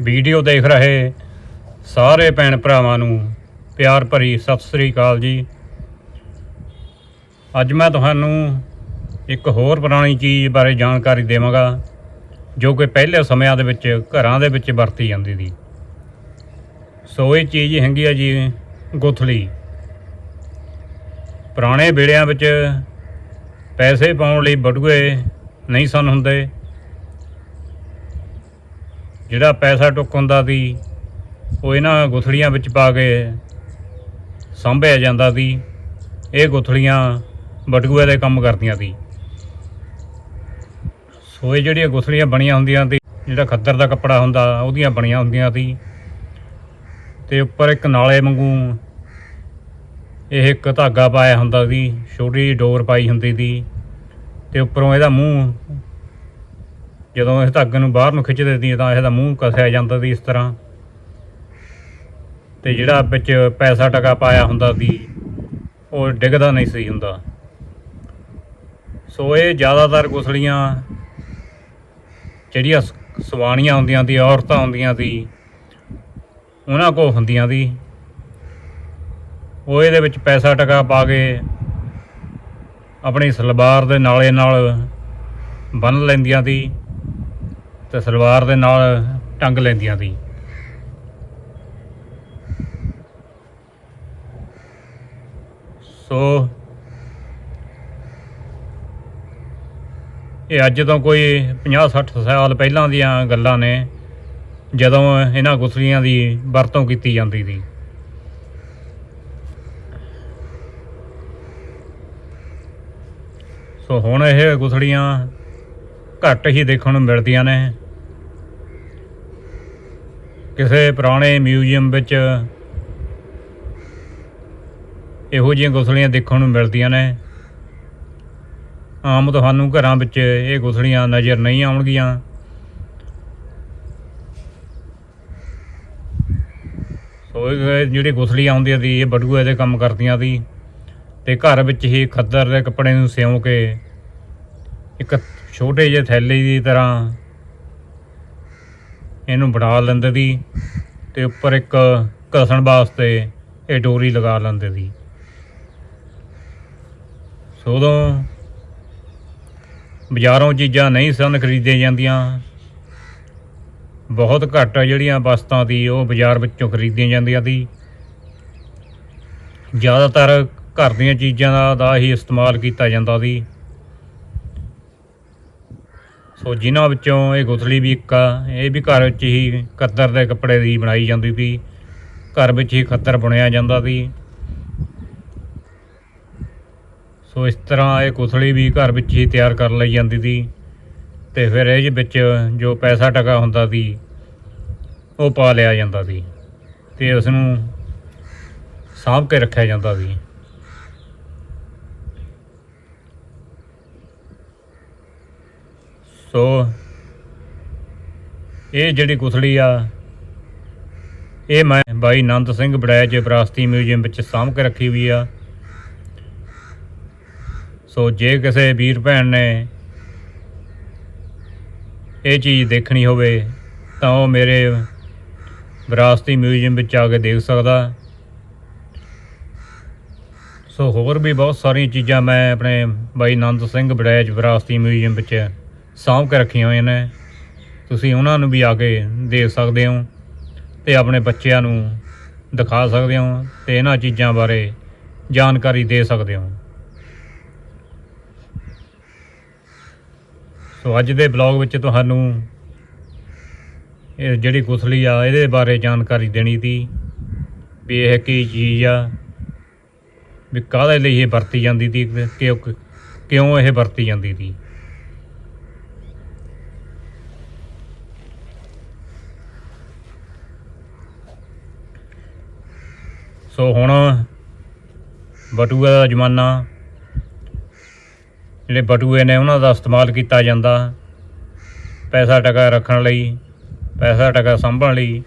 Video ਦੇਖ ਰਹੇ ਸਾਰੇ ਭੈਣ ਭਰਾਵਾਂ ਨੂੰ ਪਿਆਰ ਭਰੀ ਸਤਿ ਸ੍ਰੀ ਅਕਾਲ ਜੀ। ਅੱਜ ਮੈਂ ਤੁਹਾਨੂੰ ਇੱਕ ਹੋਰ ਪੁਰਾਣੀ ਚੀਜ਼ ਬਾਰੇ ਜਾਣਕਾਰੀ ਦੇਵਾਂਗਾ, ਜੋ ਕਿ ਪਹਿਲੇ ਸਮਿਆਂ ਦੇ ਵਿੱਚ ਘਰਾਂ ਦੇ ਵਿੱਚ ਵਰਤੀ ਜਾਂਦੀ ਸੀ। ਸੋ ਇਹ ਚੀਜ਼ ਹੈਗੀ ਆ ਜੀ ਗੁਥਲੀ। ਪੁਰਾਣੇ ਵੇਲਿਆਂ ਵਿੱਚ ਪੈਸੇ ਪਾਉਣ ਲਈ ਬਟੂਏ ਨਹੀਂ ਸਨ ਹੁੰਦੇ। ਜਿਹੜਾ ਪੈਸਾ ਟੁੱਕ ਹੁੰਦਾ ਸੀ, ਉਹ ਇਹਨਾਂ ਗੁਥੜੀਆਂ ਵਿੱਚ ਪਾ ਕੇ ਸਾਂਭਿਆ ਜਾਂਦਾ ਸੀ। ਇਹ ਗੁਥੜੀਆਂ ਬਟਗੂਏ ਦੇ ਕੰਮ ਕਰਦੀਆਂ ਸੀ। ਸੋ ਇਹ ਜਿਹੜੀਆਂ ਗੁਥੜੀਆਂ ਬਣੀਆਂ ਹੁੰਦੀਆਂ ਸੀ, ਜਿਹੜਾ ਖੱਦਰ ਦਾ ਕੱਪੜਾ ਹੁੰਦਾ, ਉਹਦੀਆਂ ਬਣੀਆਂ ਹੁੰਦੀਆਂ ਸੀ। ਤੇ ਉੱਪਰ ਇੱਕ ਨਾਲੇ ਵਾਂਗੂ ਇਹ ਇੱਕ ਧਾਗਾ ਪਾਇਆ ਹੁੰਦਾ ਸੀ, ਛੋਟੀ ਜਿਹੀ ਡੋਰ ਪਾਈ ਹੁੰਦੀ ਸੀ। ਤੇ ਉੱਪਰੋਂ ਇਹਦਾ ਮੂੰਹ ਜਦੋਂ ਇਸ ਧਾਗੇ ਨੂੰ ਬਾਹਰ ਨੂੰ ਖਿੱਚਦੇ ਸੀ, ਤਾਂ ਇਹਦਾ ਮੂੰਹ ਕਸਿਆ ਜਾਂਦਾ ਸੀ ਇਸ ਤਰ੍ਹਾਂ। ਤੇ ਜਿਹੜਾ ਵਿੱਚ ਪੈਸਾ ਟਕਾ ਪਾਇਆ ਹੁੰਦਾ ਸੀ, ਉਹ ਡਿੱਗਦਾ ਨਹੀਂ ਸੀ ਹੁੰਦਾ। ਸੋ ਇਹ ਜ਼ਿਆਦਾਤਰ ਗੁਸਲੀਆਂ ਜਿਹੜੀਆਂ ਸ- ਸਵਾਣੀਆਂ ਹੁੰਦੀਆਂ ਸੀ, ਔਰਤਾਂ ਹੁੰਦੀਆਂ ਸੀ, ਉਹਨਾਂ ਕੋਲ ਹੁੰਦੀਆਂ ਸੀ। ਉਹ ਇਹਦੇ ਵਿੱਚ ਪੈਸਾ ਟਕਾ ਪਾ ਕੇ ਆਪਣੀ ਸਲਵਾਰ ਦੇ ਨਾਲੇ ਨਾਲ ਬੰਨ ਲੈਂਦੀਆਂ ਸੀ। ਤੇ ਸਲਵਾਰ ਦੇ ਨਾਲ ਟੰਗ ਲੈਂਦੀਆਂ ਸੀ। ਸੋ, ਇਹ ਅੱਜ ਤੋਂ ਕੋਈ 50 60 ਸਾਲ ਪਹਿਲਾਂ ਦੀਆਂ ਗੱਲਾਂ ਨੇ, ਜਦੋਂ ਇਹਨਾਂ ਗੁਸਲੀਆਂ ਦੀ ਵਰਤੋਂ ਕੀਤੀ ਜਾਂਦੀ ਸੀ। ਸੋ ਹੁਣ ਇਹ ਗੁਸਲੀਆਂ ਘੱਟ ਹੀ ਦੇਖਣ ਨੂੰ ਮਿਲਦੀਆਂ ਨੇ। ਕਿਸੇ ਪੁਰਾਣੇ ਮਿਊਜ਼ੀਅਮ ਵਿੱਚ ਇਹੋ ਜਿਹੀਆਂ ਗੁਸਲੀਆਂ ਦੇਖਣ ਨੂੰ ਮਿਲਦੀਆਂ ਨੇ। ਆਮ ਤੁਹਾਨੂੰ ਘਰਾਂ ਵਿੱਚ ਇਹ ਗੁਸਲੀਆਂ ਨਜ਼ਰ ਨਹੀਂ ਆਉਣਗੀਆਂ। ਸੋ ਇਹ ਜਿਹੜੀ ਗੁਸਲੀਆਂ ਆਉਂਦੀਆਂ ਸੀ, ਇਹ ਬਟੂਏ ਦੇ ਕੰਮ ਕਰਦੀਆਂ ਸੀ ਤੇ ਘਰ ਵਿੱਚ ਹੀ ਖੱਦਰ ਦੇ ਕੱਪੜੇ ਨੂੰ ਸਿਉਂ ਕੇ ਇੱਕ ਛੋਟੇ ਜਿਹੇ ਥੈਲੇ ਦੀ ਤਰ੍ਹਾਂ ਇਹਨੂੰ ਬਣਾ ਲੈਂਦੇ ਸੀ ਤੇ ਉੱਪਰ ਇੱਕ ਘਸਣ ਵਾਸਤੇ ਇਹ ਡੋਰੀ ਲਗਾ ਲੈਂਦੇ ਸੀ ਸੋ ਉਦੋਂ ਬਾਜ਼ਾਰੋਂ ਚੀਜ਼ਾਂ ਨਹੀਂ ਸਨ ਖਰੀਦੀਆਂ ਜਾਂਦੀਆਂ। ਬਹੁਤ ਘੱਟ ਜਿਹੜੀਆਂ ਵਸਤਾਂ ਦੀ ਉਹ ਬਾਜ਼ਾਰ ਵਿੱਚੋਂ ਖਰੀਦੀਆਂ ਜਾਂਦੀਆਂ ਸੀ ਜ਼ਿਆਦਾਤਰ ਘਰ ਦੀਆਂ ਚੀਜ਼ਾਂ ਦਾ ਦਾ ਹੀ ਇਸਤੇਮਾਲ ਕੀਤਾ ਜਾਂਦਾ ਸੀ ਸੋ ਜਿਨ੍ਹਾਂ ਵਿੱਚੋਂ ਇਹ ਗੁਥਲੀ ਵੀ ਇੱਕ ਆ, ਇਹ ਵੀ ਘਰ ਵਿੱਚ ਹੀ ਕੱਤਰ ਦੇ ਕੱਪੜੇ ਦੀ ਬਣਾਈ ਜਾਂਦੀ ਸੀ। ਘਰ ਵਿੱਚ ਹੀ ਖੱਤਰ ਬੁਣਿਆ ਜਾਂਦਾ ਸੀ। ਸੋ ਇਸ ਤਰ੍ਹਾਂ ਇਹ ਗੁਥਲੀ ਵੀ ਘਰ ਵਿੱਚ ਹੀ ਤਿਆਰ ਕਰ ਲਈ ਜਾਂਦੀ ਸੀ ਤੇ ਫਿਰ ਇਹ ਵਿੱਚ ਜੋ ਪੈਸਾ ਟਕਾ ਹੁੰਦਾ ਸੀ, ਉਹ ਪਾ ਲਿਆ ਜਾਂਦਾ ਸੀ ਤੇ ਉਸ ਨੂੰ ਸਾਂਭ ਕੇ ਰੱਖਿਆ ਜਾਂਦਾ ਸੀ। ਸੋ ਇਹ ਜਿਹੜੀ ਕੁਥੜੀ ਆ, ਇਹ ਮੈਂ ਬਾਈ ਨੰਦ ਸਿੰਘ ਬੜੈਚ ਵਿਰਾਸਤੀ ਮਿਊਜ਼ੀਅਮ ਵਿੱਚ ਸਾਂਭ ਕੇ ਰੱਖੀ ਹੋਈ ਆ। ਸੋ ਜੇ ਕਿਸੇ ਵੀਰ ਭੈਣ ਨੇ ਇਹ ਚੀਜ਼ ਦੇਖਣੀ ਹੋਵੇ, ਤਾਂ ਉਹ ਮੇਰੇ ਵਿਰਾਸਤੀ ਮਿਊਜ਼ੀਅਮ ਵਿੱਚ ਆ ਕੇ ਦੇਖ ਸਕਦਾ। ਸੋ ਹੋਰ ਵੀ ਬਹੁਤ ਸਾਰੀਆਂ ਚੀਜ਼ਾਂ ਮੈਂ ਆਪਣੇ ਬਾਈ ਨੰਦ ਸਿੰਘ ਬੜੈਚ ਵਿਰਾਸਤੀ ਮਿਊਜ਼ੀਅਮ ਵਿੱਚ ਸਾਂਭ ਕੇ ਰੱਖੀਆਂ ਹੋਈਆਂ ਨੇ। ਤੁਸੀਂ ਉਹਨਾਂ ਨੂੰ ਵੀ ਆ ਕੇ ਦੇਖ ਸਕਦੇ ਹੋ ਤੇ ਆਪਣੇ ਬੱਚਿਆਂ ਨੂੰ ਦਿਖਾ ਸਕਦੇ ਹੋ ਤੇ ਇਹਨਾਂ ਚੀਜ਼ਾਂ ਬਾਰੇ ਜਾਣਕਾਰੀ ਦੇ ਸਕਦੇ ਹੋ। ਸੋ ਅੱਜ ਦੇ ਬਲੌਗ ਵਿੱਚ ਤੁਹਾਨੂੰ ਇਹ ਜਿਹੜੀ ਗੁਥਲੀ ਆ, ਇਹਦੇ ਬਾਰੇ ਜਾਣਕਾਰੀ ਦੇਣੀ ਸੀ ਵੀ ਇਹ ਕੀ ਚੀਜ਼ ਆ, ਵੀ ਕਾਹਦੇ ਲਈ ਇਹ ਵਰਤੀ ਜਾਂਦੀ ਸੀ ਕਿਉਂ ਕਿਉਂ ਇਹ ਵਰਤੀ ਜਾਂਦੀ ਸੀ। ਸੋ ਹੁਣ ਬਟੂਆ ਦਾ ਜ਼ਮਾਨਾ। ਜਿਹੜੇ ਬਟੂਏ ਨੇ ਉਹਨਾਂ ਦਾ ਇਸਤੇਮਾਲ ਕੀਤਾ ਜਾਂਦਾ। ਪੈਸਾ ਟਕਾ ਰੱਖਣ ਲਈ, ਪੈਸਾ ਟਕਾ ਸੰਭਲਣ ਲਈ।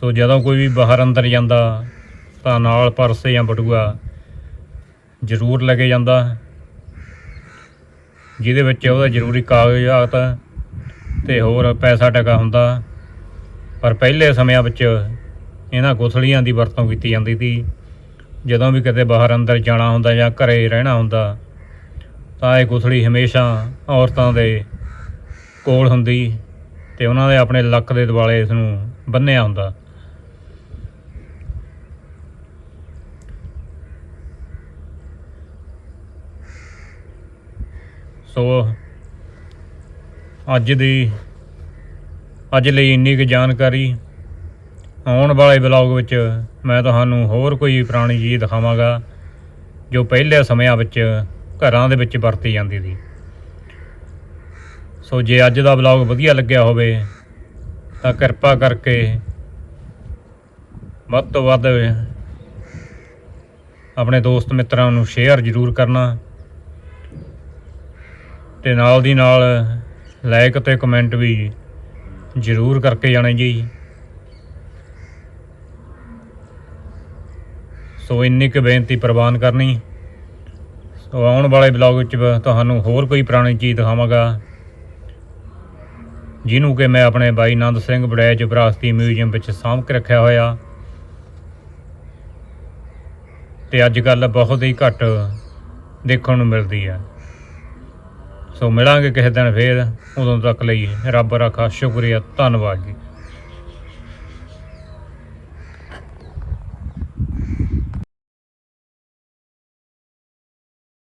ਸੋ ਜਦੋਂ ਕੋਈ ਵੀ ਬਾਹਰ ਅੰਦਰ ਜਾਂਦਾ, ਤਾਂ ਨਾਲ ਪਰਸ ਜਾਂ ਬਟੂਆ ਜ਼ਰੂਰ ਲੱਗੇ ਜਾਂਦਾ। ਜਿਹਦੇ ਵਿੱਚ ਉਹਦਾ ਜ਼ਰੂਰੀ ਕਾਗਜ਼ਾਤ ਤੇ ਹੋਰ ਪੈਸਾ ਟਕਾ ਹੁੰਦਾ। ਪਰ ਪਹਿਲੇ ਸਮਿਆਂ ਵਿੱਚ ਇਹਨਾਂ ਗੁਥਲੀਆਂ ਦੀ ਵਰਤੋਂ ਕੀਤੀ ਜਾਂਦੀ ਸੀ। ਜਦੋਂ ਵੀ ਕਿਤੇ ਬਾਹਰ ਅੰਦਰ ਜਾਣਾ ਹੁੰਦਾ ਜਾਂ ਘਰੇ ਰਹਿਣਾ ਹੁੰਦਾ, ਤਾਂ ਇਹ ਗੁਥਲੀ ਹਮੇਸ਼ਾ ਔਰਤਾਂ ਦੇ ਕੋਲ ਹੁੰਦੀ ਤੇ ਉਹਨਾਂ ਦੇ ਆਪਣੇ ਲੱਕ ਦੇ ਦੁਆਲੇ ਇਸ ਨੂੰ ਬੰਨਿਆ ਹੁੰਦਾ। ਸੋ ਅੱਜ ਦੀ ਅੱਜ ਲਈ ਇੰਨੀ ਕੁ ਜਾਣਕਾਰੀ ਆਉਣ ਵਾਲੇ ਬਲੌਗ ਵਿੱਚ ਮੈਂ ਤੁਹਾਨੂੰ ਹੋਰ ਕੋਈ ਪੁਰਾਣੀ ਚੀਜ਼ ਦਿਖਾਵਾਂਗਾ, ਜੋ ਪਹਿਲੇ ਸਮਿਆਂ ਵਿੱਚ ਘਰਾਂ ਦੇ ਵਿੱਚ ਵਰਤੀ ਜਾਂਦੀ ਸੀ। ਸੋ ਜੇ ਅੱਜ ਦਾ ਬਲੌਗ ਵਧੀਆ ਲੱਗਿਆ ਹੋਵੇ, ਤਾਂ ਕਿਰਪਾ ਕਰਕੇ ਵੱਧ ਤੋਂ ਵੱਧ ਆਪਣੇ ਦੋਸਤ ਮਿੱਤਰਾਂ ਨੂੰ ਸ਼ੇਅਰ ਜ਼ਰੂਰ ਕਰਨਾ ਤੇ ਨਾਲ ਦੀ ਨਾਲ ਲਾਈਕ ਤੇ ਕਮੈਂਟ ਵੀ ਜ਼ਰੂਰ ਕਰਕੇ ਜਾਣੇ ਜੀ। ਸੋ ਇੰਨੀ ਕੁ ਬੇਨਤੀ ਪ੍ਰਵਾਨ ਕਰਨੀ। ਸੋ ਆਉਣ ਵਾਲੇ ਬਲੌਗ ਵਿੱਚ ਤੁਹਾਨੂੰ ਹੋਰ ਕੋਈ ਪੁਰਾਣੀ ਚੀਜ਼ ਦਿਖਾਵਾਂਗਾ। ਜਿਹਨੂੰ ਕਿ ਮੈਂ ਆਪਣੇ ਬਾਈ ਨੰਦ ਸਿੰਘ ਬੜੈਚ ਵਿਰਾਸਤੀ ਮਿਊਜ਼ੀਅਮ ਵਿੱਚ ਸਾਂਭ ਕੇ ਰੱਖਿਆ ਹੋਇਆ। ਤੇ ਅੱਜ ਕੱਲ ਬਹੁਤ ਹੀ ਘੱਟ ਦੇਖਣ ਨੂੰ ਮਿਲਦੀ ਹੈ। ਸੋ ਮਿਲਾਂਗੇ ਕਿਸੇ ਦਿਨ ਫੇਰ ਉਦੋਂ ਤੱਕ ਲਈ ਰੱਬ ਰੱਖਾ ਸ਼ੁਕਰੀਆ ਧੰਨਵਾਦ ਜੀ।